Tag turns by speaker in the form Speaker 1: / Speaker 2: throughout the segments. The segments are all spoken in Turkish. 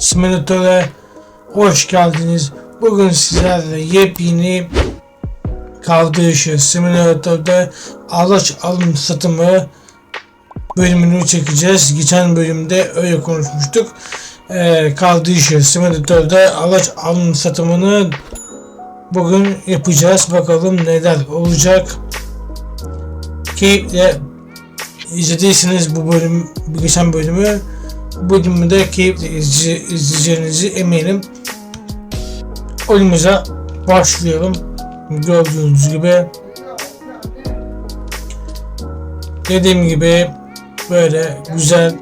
Speaker 1: Simülatör'e hoş geldiniz. Bugün sizlerle yepyeni kaldırışı simülatörde araç alım satımı bölümünü çekeceğiz. Geçen bölümde öyle konuşmuştuk. Ee, kaldırışı simülatörde araç alım satımını bugün yapacağız. Bakalım neler olacak. Keyifle izlediyseniz bu bölüm, geçen bölümü bölümü de keyifle izle, izleyeceğinizi eminim. Oyunumuza başlayalım. Gördüğünüz gibi. Dediğim gibi böyle güzel.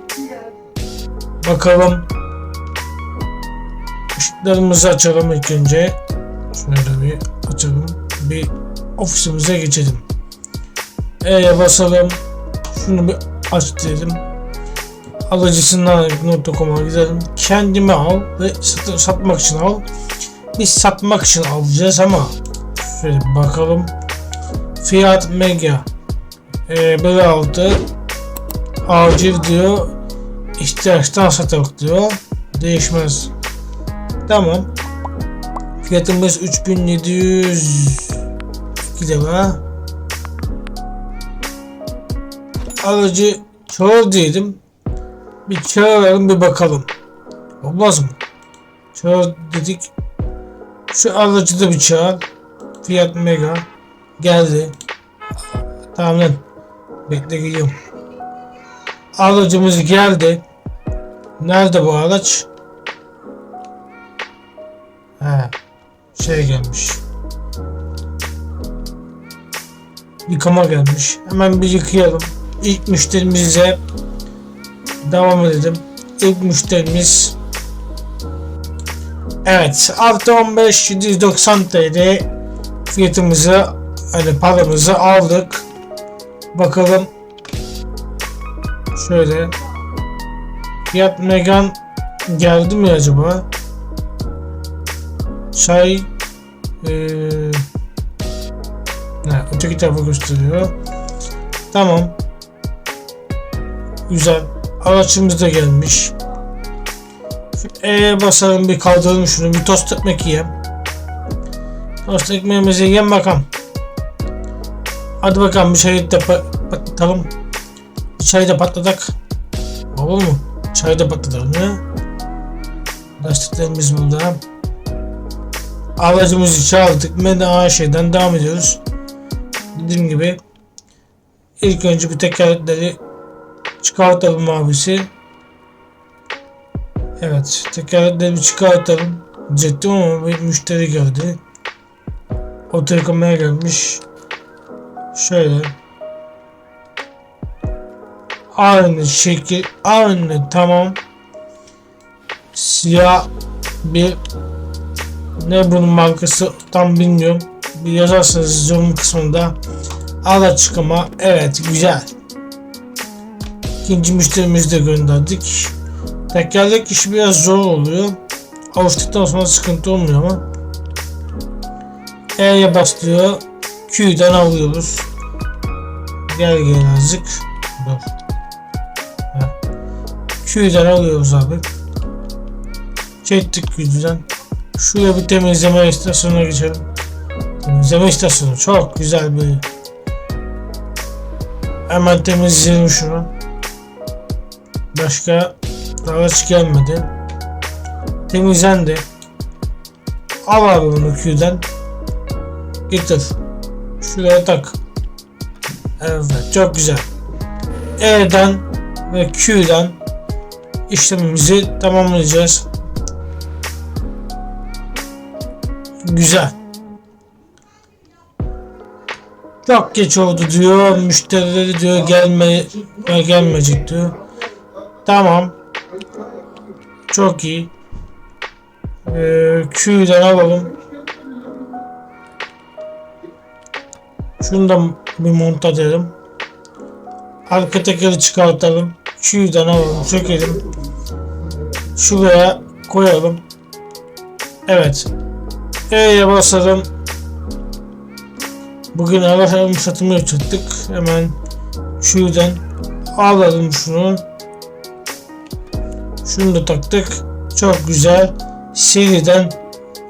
Speaker 1: Bakalım. Işıklarımızı açalım ilk önce. Şöyle bir açalım. Bir ofisimize geçelim. E'ye basalım. Şunu bir aç diyelim alıcısından nokta.com'a gidelim kendime al ve sat- satmak için al. Biz satmak için alacağız ama şöyle bakalım. Fiyat mega ee, böyle aldı acil diyor. İhtiyaçtan satılık diyor. Değişmez. Tamam. Fiyatımız 3700 lira alıcı çağır dedim bir çağıralım bir bakalım olmaz mı çağır dedik şu alıcı da bir çağır fiyat mega geldi tamam lan bekle geliyorum aracımız geldi. Nerede bu araç? He, şey gelmiş. Yıkama gelmiş. Hemen bir yıkayalım. İlk müşterimize devam edelim. İlk müşterimiz Evet, artı 15 790 TL fiyatımızı hani paramızı aldık. Bakalım Şöyle. Fiyat Megan geldi mi acaba? Çay ee, ne, öteki tarafa gösteriyor. Tamam. Güzel. Araçımız da gelmiş. E basalım bir kaldıralım şunu. Bir tost ekmek yiyelim. Tost ekmeğimizi yiyelim bakalım. Hadi bakalım bir şey de patlatalım. Çayı da patladık. Olur mu? Çayı da patlatalım ya. Lastiklerimiz burada. Aracımızı çaldık. Ben de aynı şeyden devam ediyoruz. Dediğim gibi ilk önce bir tekerlekleri çıkartalım abisi. Evet tekerlekleri çıkartalım. Diyecektim ama bir müşteri geldi. Oto yıkamaya gelmiş. Şöyle aynı şekil aynı tamam siyah bir ne bunun markası tam bilmiyorum bir yazarsanız yorum kısmında araç çıkama evet güzel ikinci müşterimizi de gönderdik tekerlek işi biraz zor oluyor alıştıktan sonra sıkıntı olmuyor ama E'ye bastırıyor Q'den alıyoruz gel gel azıcık dur Q'den alıyoruz abi. Çektik Q'den. Şuraya bir temizleme istasyonuna geçelim. Temizleme istasyonu çok güzel bir. Hemen temizleyelim şunu. Başka araç gelmedi. Temizlendi. Al abi bunu Q'den. Getir. Şuraya tak. Evet çok güzel. E'den ve Q'den işlemimizi tamamlayacağız. Güzel. Çok geç oldu diyor. Müşterileri diyor gelme gelmeyecek diyor. Tamam. Çok iyi. Ee, Q'den alalım. Şunu da bir monta edelim. Arka tekeri çıkartalım. Q'dan alalım. Çökelim. Şuraya koyalım. Evet. E'ye basalım. Bugün araç alım satımı yapacaktık. Hemen şuradan alalım şunu. Şunu da taktık. Çok güzel. Seriden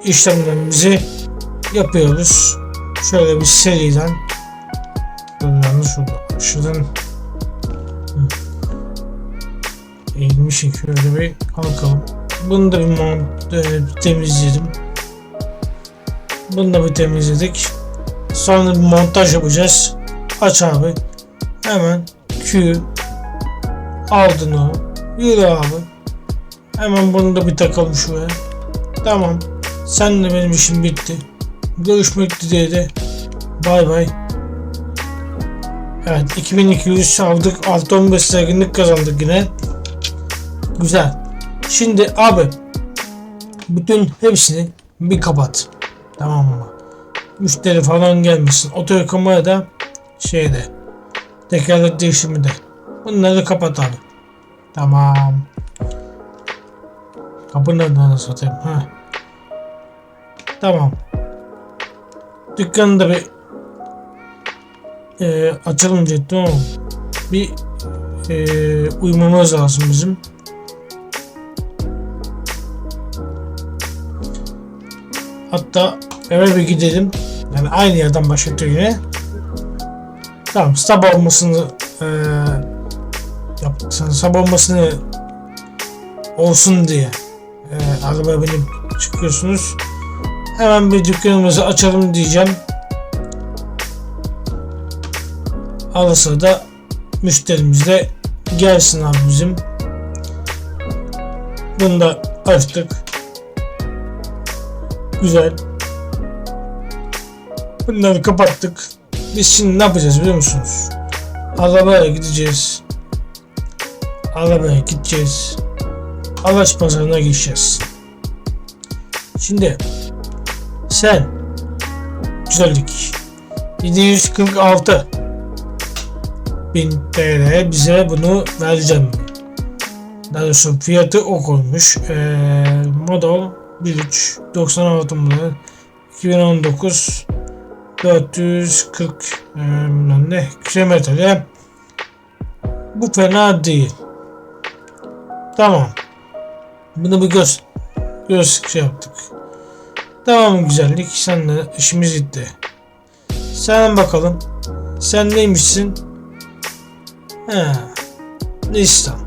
Speaker 1: işlemlerimizi yapıyoruz. Şöyle bir seriden. Yanlış oldu. Şuradan eğilmişim şöyle bir kalkalım. Bunu da bir mont, e, temizledim. Bunu da bir temizledik. Sonra bir montaj yapacağız. Aç abi. Hemen Q aldın o. Yürü abi. Hemen bunu da bir takalım şuraya. Tamam. Sen de benim işim bitti. Görüşmek dileğiyle. Bay bay. Evet 2200 aldık. 6-15 zenginlik kazandık yine. Güzel. Şimdi abi bütün hepsini bir kapat. Tamam mı? Müşteri falan gelmesin. Oto yıkamaya da şeyde tekerlek değişimi de. Bunları kapat abi. Tamam. Kapı nereden satayım? Ha. Tamam. Dükkanı da bir e, açalım diyecektim ama bir e, uymamız lazım bizim. Hatta eve bir gidelim. Yani aynı yerden başlatıyor yine. Tamam sabah olmasını e, yaptık. Sabah olmasını olsun diye e, arabaya binip çıkıyorsunuz. Hemen bir dükkanımızı açalım diyeceğim. Arası da müşterimiz de gelsin abi bizim. Bunu da açtık. Güzel. Bunları kapattık. Biz şimdi ne yapacağız biliyor musunuz? Arabaya gideceğiz. Arabaya gideceğiz. Araç pazarına gideceğiz. Şimdi sen güzellik 746 bin TL bize bunu vereceğim. Daha doğrusu fiyatı o koymuş. Ee, model 13 96 model 2019 440 e, ne kilometre bu fena değil. Tamam. Bunu bir göz göz şey yaptık. Tamam güzellik. Senle işimiz bitti. Sen bakalım. Sen neymişsin? He. Nissan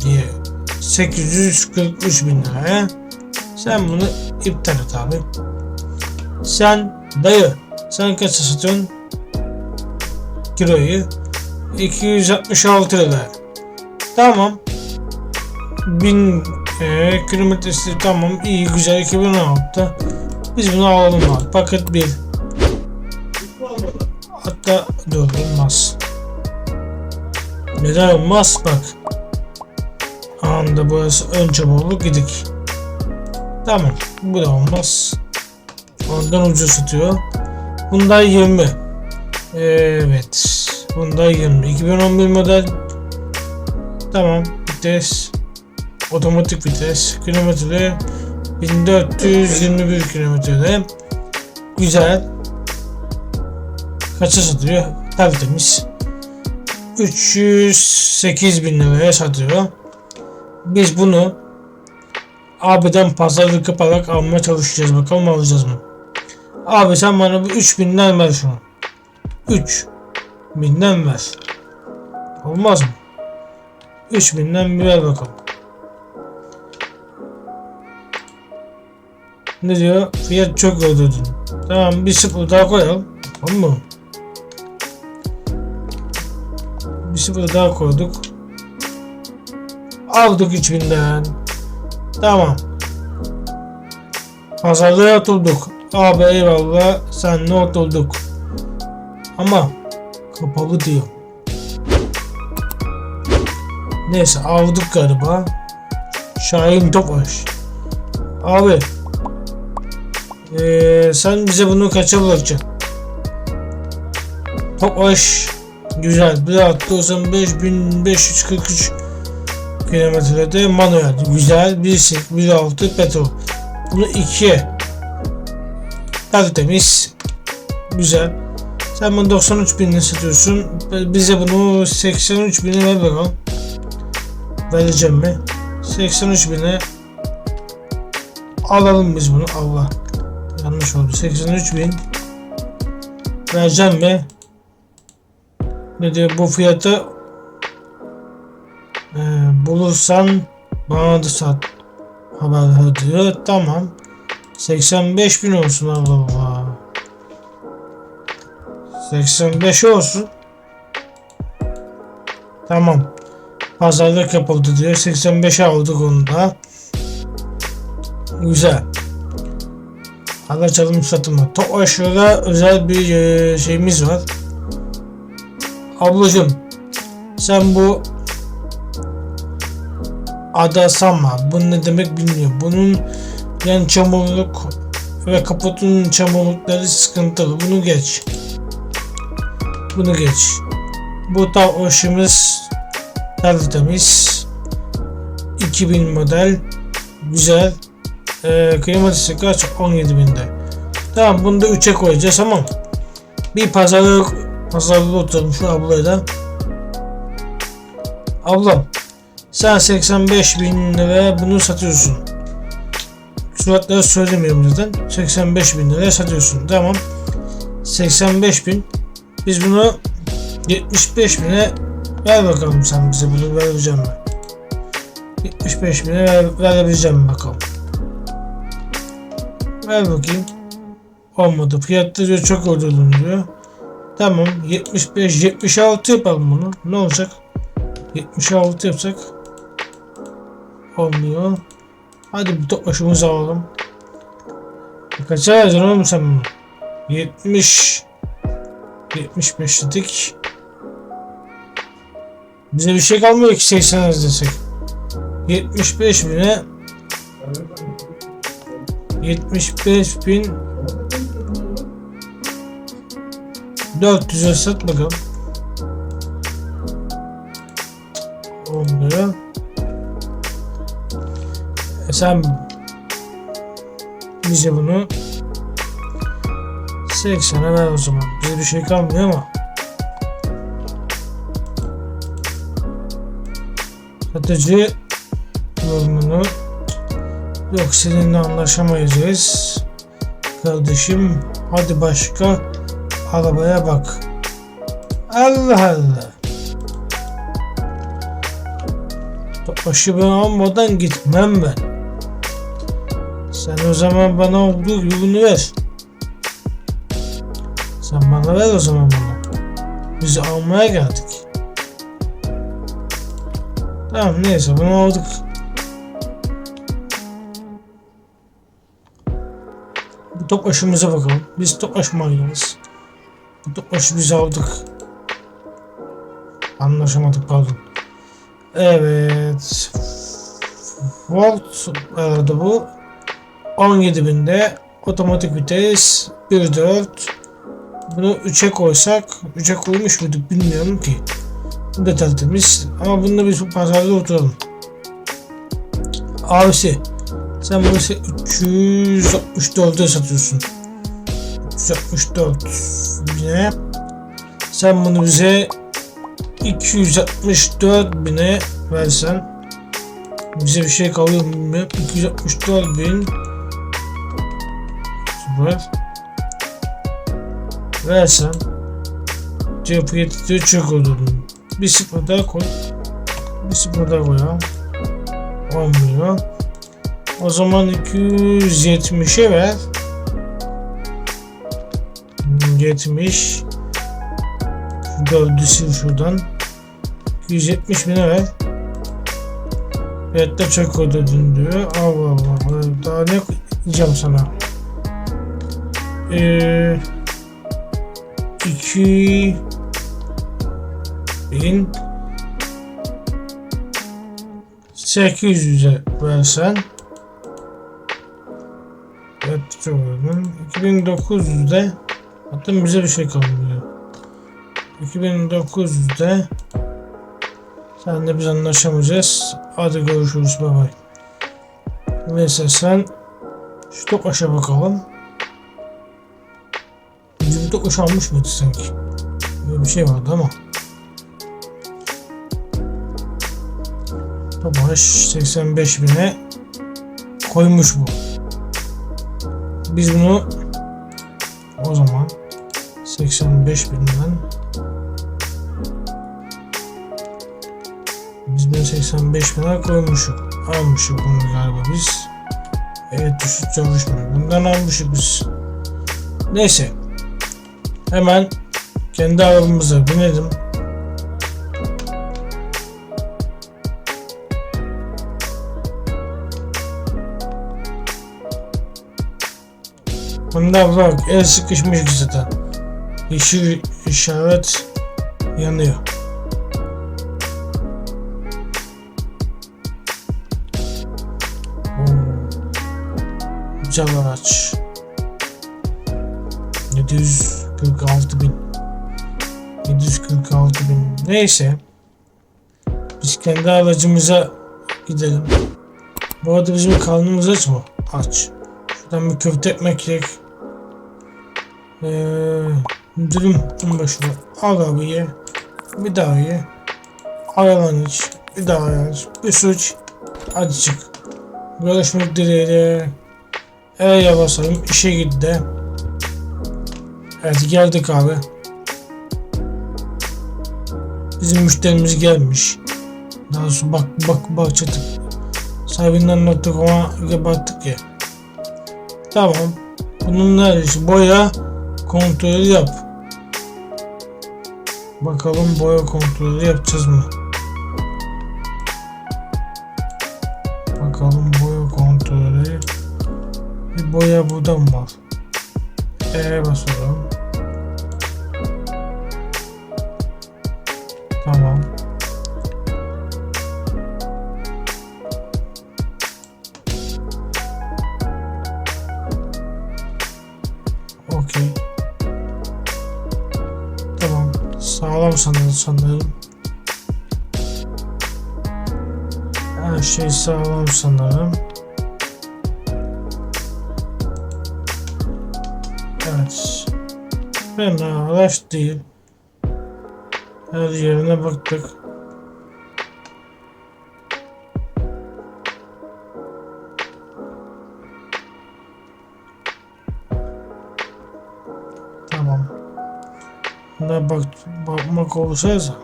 Speaker 1: diye 843 bin liraya. Sen bunu iptal et abi. Sen dayı sen kaç satıyorsun? Kiloyu 266 lira. Tamam. 1000 e, kilometresi tamam iyi güzel 2016'da. Biz bunu alalım abi. Paket 1. Hatta dur olmaz. Neden olmaz? Bak. Anda burası ön çabalı gidik. Tamam. Bu da olmaz. Ondan ucuz satıyor. Bunda 20. Evet. Bunda 20. 2011 model. Tamam. Vites. Otomatik vites. Kilometre 1421 kilometrede. Güzel. Kaça satılıyor? Tertemiz. 308 bin liraya satıyor. Biz bunu abiden pazarlık yaparak almaya çalışacağız. Bakalım alacağız mı? Abi sen bana bir 3000'den ver şunu. 3 binden ver. Olmaz mı? 3000'den bir ver bakalım. Ne diyor? Fiyat çok ödedin. Tamam bir sıfır daha koyalım. Tamam mı? Bir sıfır daha koyduk. Aldık 3000'den. Tamam. Pazarlığa oturduk. Abi eyvallah senle oturduk. Ama kapalı diyor. Neyse aldık galiba. Şahin Topaş. Abi ee, sen bize bunu kaça bırakacaksın? Topaş güzel. Bir artı 95.543 kilometrede manuel. Güzel. 1.6 petrol. Bunu 2'ye tertemiz. Güzel. Sen bunu 93 binine satıyorsun. Bize bunu 83 bine ver bakalım. Vereceğim mi? 83 bine alalım biz bunu. Allah. Yanlış oldu. 83 bin. Vereceğim mi? Ne diyor bu fiyatı e, bulursan bana da sat haber diyor. Tamam. 85 bin olsun Allah Allah. 85 olsun. Tamam. Pazarlık yapıldı diyor. 85'e aldık onu da. Güzel. Alaçalım satımı. Topaşo'da özel bir e, şeyimiz var. Ablacım sen bu ada sanma. Bu ne demek bilmiyorum. Bunun yan çamurluk ve kaputun çamurlukları sıkıntılı. Bunu geç. Bunu geç. Bu tavşımız tertemiz. 2000 model. Güzel. Ee, klimatisi kaç? 17 binde. Tamam bunu da 3'e koyacağız ama bir pazarlık pazarlık oturalım şu ablaya da. Ablam sen 85 bin bunu satıyorsun. Suratları söylemiyorum zaten. 85 bin liraya satıyorsun. Tamam. 85 bin. Biz bunu 75 bine ver bakalım sen bize bunu verebileceğim mi? 75 bine ver, verebileceğim bakalım. Ver bakayım. Olmadı. Fiyatları çok ödüldüm diyor. Tamam. 75 76 yapalım bunu. Ne olacak? 76 yapsak olmuyor. Hadi bir toplaşımızı alalım. Kaça verdin oğlum sen bunu? 70 75 dedik. Bize bir şey kalmıyor ki 80 desek. 75 bine 75 bin 400'e sat bakalım. Olmuyor. E sen bize bunu 80'e ver o zaman. Bize bir şey kalmıyor ama. Satıcı yorumunu yok seninle anlaşamayacağız. Kardeşim hadi başka arabaya bak. Allah Allah. Başı ben almadan gitmem ben. Sen o zaman bana olduğu bunu ver. Sen bana ver o zaman bunu. Biz almaya geldik. Tamam neyse bunu aldık. Bu top aşımıza bakalım. Biz top aşmayız. Bu top aşı biz aldık. Anlaşamadık pardon. Evet. Volt aradı bu. 17 binde otomatik vites 1.4 bunu 3'e koysak 3'e koymuş muyduk bilmiyorum ki. Bu da tertemiz ama bunda biz bu pazarda oturalım. Abisi sen bunu 364'e satıyorsun. 364 bine sen bunu bize 264 bine versen bize bir şey kalıyor mu bilmiyorum. 264 bin Süper. Versen cep fiyatı çok olur. Bir sıfır daha koy. Bir sıfır daha koyalım. Olmuyor. O zaman 270'e ver. 70 Dördü sil şuradan. 270 bine ver. Evet de çok ödedin diyor. Allah Allah. Daha ne diyeceğim sana? Ee, 2 bin 800'e versen Ödedim. 2900'de hatta bize bir şey kalmıyor. 2900'de sen de biz anlaşamayacağız. Hadi görüşürüz bay bay. Neyse sen şu Tokaş'a bakalım. Bizim Tokaş almış mıydı sanki? Böyle bir şey vardı ama. Tokaş 85 bine koymuş bu. Biz bunu o zaman 85 binden biz bunu 85 bine koymuşuk. Almışık bunu galiba biz. Evet düşük çalışmıyor. Bundan almışık biz. Neyse. Hemen kendi arabamıza binelim. Bunda bak el sıkışmış zaten. Yeşil işaret yanıyor. Oo. Güzel araç. 746 bin. 746 bin. Neyse. Biz kendi aracımıza gidelim. Bu arada bizim karnımız aç mı? Aç. Şuradan bir köfte ekmek yiyek. Ee, dürüm başına al abi ye. Bir daha ye. Ayran iç. Bir daha ayran iç. Su iç. Hadi çık. Görüşmek dileğiyle. E'ye basalım. İşe gitti. Evet geldik abi. Bizim müşterimiz gelmiş. Daha sonra bak bak bak çatık. Sahibinden.com'a baktık ya. Tamam. Bunun neresi? Boya kontrolü yap. Bakalım boya kontrolü yapacağız mı? Bakalım boya kontrolü. Bir boya burada mı var? E'ye basalım. Sanırım. Her şey sağlam sanırım. Evet. Fena araç değil. Her yerine baktık. Bak bakmak olsaydı.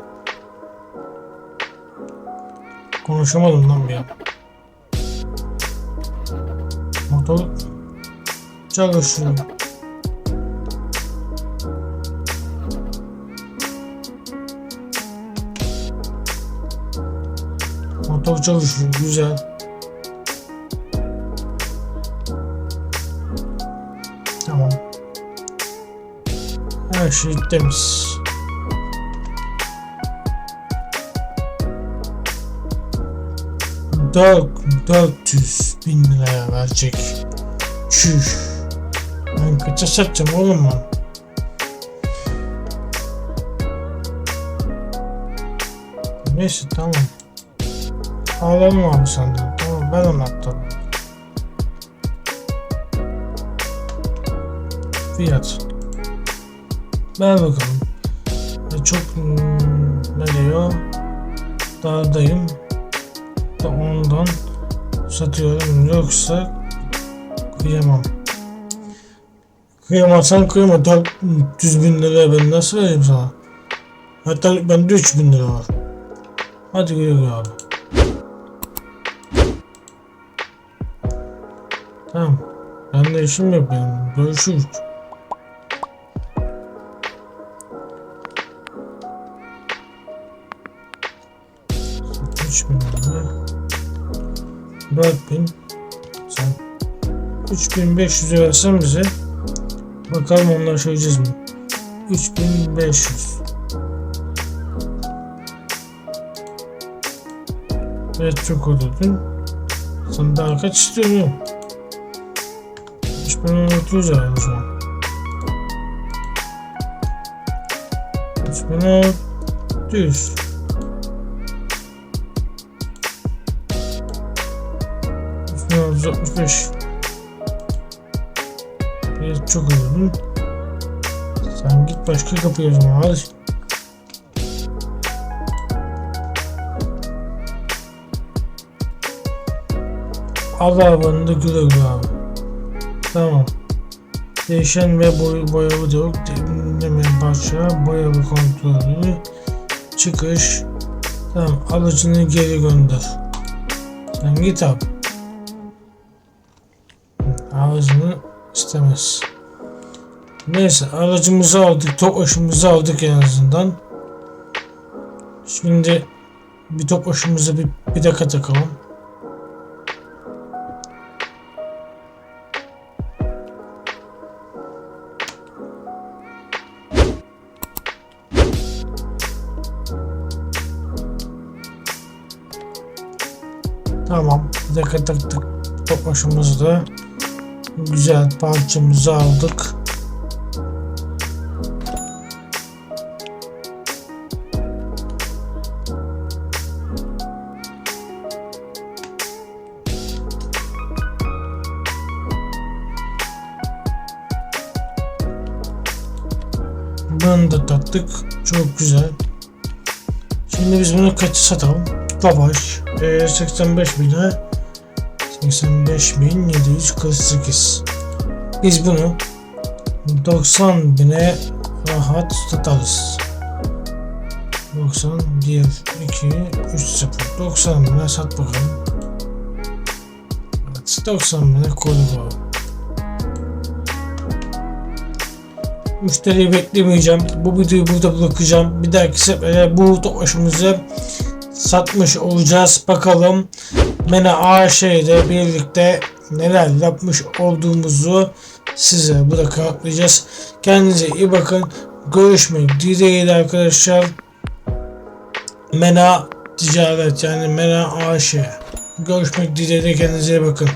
Speaker 1: Konuşamadım lan an. Motor çalışıyor. Motor çalışıyor. Güzel. Tamam. Her şey temiz. Dört, 400 bin liraya verecek. Çüş. Ben kaça satacağım oğlum ben? Neyse tamam. Ağlamam abi senden. Tamam ben anlattım. Fiyat. Ver bakalım. E, Çok hmm, ne diyor? Dağdayım. Da ondan satıyorum yoksa kıyamam. Kıyamazsan kıyama 400 bin liraya ben nasıl vereyim sana? Hatta bende 3 bin lira var. Hadi güle güle abi. Tamam. Ben de işim yapıyorum. Görüşürüz. 4000 sen 3500'ü versen bize bakalım onları söyleyeceğiz mi? 3500 Evet çok ödedin. Sen daha kaç istiyorsun? 3600 herhalde şu an. 3600 3665 Evet çok ödedin. Sen git başka kapıya o zaman hadi. Al arabanı da güle güle abi. Tamam. Değişen ve boy, boyalı diyalog, dinlemeyen parça, boyalı kontrolü, çıkış. Tamam alıcını geri gönder. Sen git abi. Alıcını istemez. Neyse aracımızı aldık, topaşımızı aldık en azından. Şimdi bir topaşımızı bir, bir dakika takalım. Tamam. Bir dakika taktık topaşımızı da. Güzel parçamızı aldık. Bunu da taktık. Çok güzel. Şimdi biz bunu kaçı satalım? Savaş. Ee, 85 bine 85.748 Biz bunu 90 bine rahat satarız. 90 1 2 3 0 90 bine sat bakalım. Evet 90 bine koyduk. Müşteriyi beklemeyeceğim. Bu videoyu burada bırakacağım. Bir dahaki sefere bu topaşımızı satmış olacağız. Bakalım Mena AŞ ile birlikte neler yapmış olduğumuzu size burada kanıtlayacağız. Kendinize iyi bakın. Görüşmek dileğiyle arkadaşlar. Mena Ticaret yani Mena AŞ. Görüşmek dileğiyle kendinize iyi bakın.